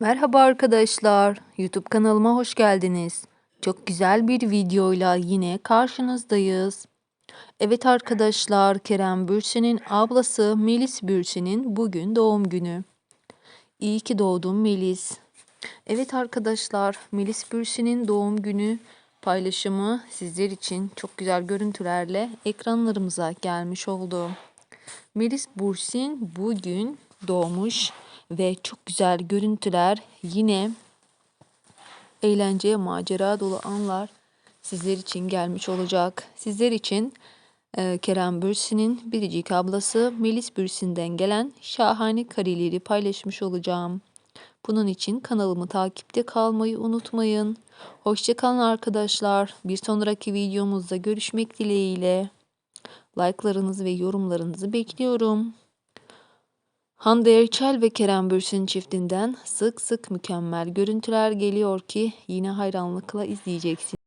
Merhaba arkadaşlar. YouTube kanalıma hoş geldiniz. Çok güzel bir videoyla yine karşınızdayız. Evet arkadaşlar, Kerem Bürsin'in ablası Melis Bürsin'in bugün doğum günü. İyi ki doğdun Melis. Evet arkadaşlar, Melis Bürsin'in doğum günü paylaşımı sizler için çok güzel görüntülerle ekranlarımıza gelmiş oldu. Melis Bursin bugün doğmuş ve çok güzel görüntüler yine eğlence, macera dolu anlar sizler için gelmiş olacak. Sizler için e, Kerem Bürsin'in biricik ablası Melis Bürsin'den gelen şahane kareleri paylaşmış olacağım. Bunun için kanalımı takipte kalmayı unutmayın. Hoşçakalın arkadaşlar. Bir sonraki videomuzda görüşmek dileğiyle. Like'larınızı ve yorumlarınızı bekliyorum. Hande Erçel ve Kerem Bürsin çiftinden sık sık mükemmel görüntüler geliyor ki yine hayranlıkla izleyeceksiniz.